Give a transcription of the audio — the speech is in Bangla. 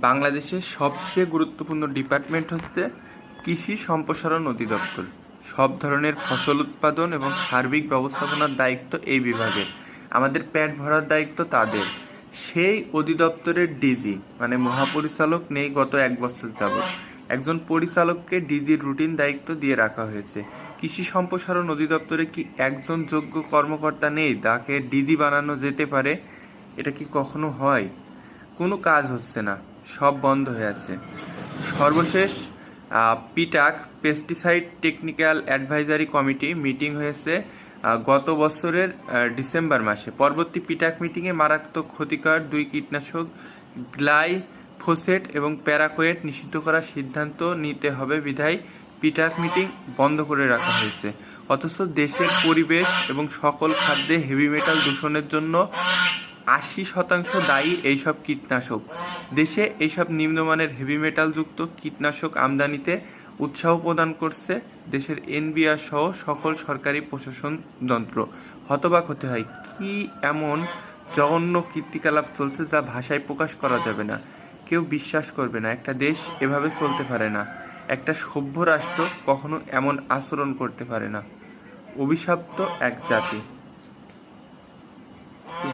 বাংলাদেশের সবচেয়ে গুরুত্বপূর্ণ ডিপার্টমেন্ট হচ্ছে কৃষি সম্প্রসারণ অধিদপ্তর। সব ধরনের ফসল উৎপাদন এবং সার্বিক ব্যবস্থাপনার দায়িত্ব এই বিভাগের আমাদের পেট ভরার দায়িত্ব তাদের। সেই অধিদপ্তরের ডিজি মানে মহাপরিচালক নেই গত এক বছর যাবৎ। একজন পরিচালককে ডিজির রুটিন দায়িত্ব দিয়ে রাখা হয়েছে। কৃষি সম্প্রসারণ অধিদপ্তরে কি একজন যোগ্য কর্মকর্তা নেই? তাকে ডিজি বানানো যেতে পারে? এটা কি কখনো হয়? কোনো কাজ হচ্ছে না। সব বন্ধ হয়ে আছে। সর্বশেষ PTAC pesticide technical advisory committee meeting হয়েছে গত বছরের ডিসেম্বর মাসে। পরবর্তী পিটাক মিটিংয়ে মারাত্মক ক্ষতিকর দুই কীটনাশক গ্লাইফোসেট এবং প্যারাকোয়েট নিষিদ্ধ করার সিদ্ধান্ত নিতে হবে বিধায় পিটাক মিটিং বন্ধ করে রাখা হয়েছে। অথচ দেশের পরিবেশ এবং সকল খাদ্যে হেভি মেটাল দূষণের জন্য আশি শতাংশ দায়ী এইসব কীটনাশক। দেশে এইসব নিম্নমানের হেভি মেটালযুক্ত কীটনাশক আমদানিতে উৎসাহ প্রদান করছে দেশের এনবিআর সহ সকল সরকারি প্রশাসন যন্ত্র। হতবাক হতে হয়, কি এমন জঘন্য কীর্তিকলাপ চলছে যা ভাষায় প্রকাশ করা যাবে না? কেউ বিশ্বাস করবে না, একটা দেশ এভাবে চলতে পারে না। একটা সভ্য রাষ্ট্র কখনো এমন আচরণ করতে পারে না। অভিশপ্ত এক জাতি।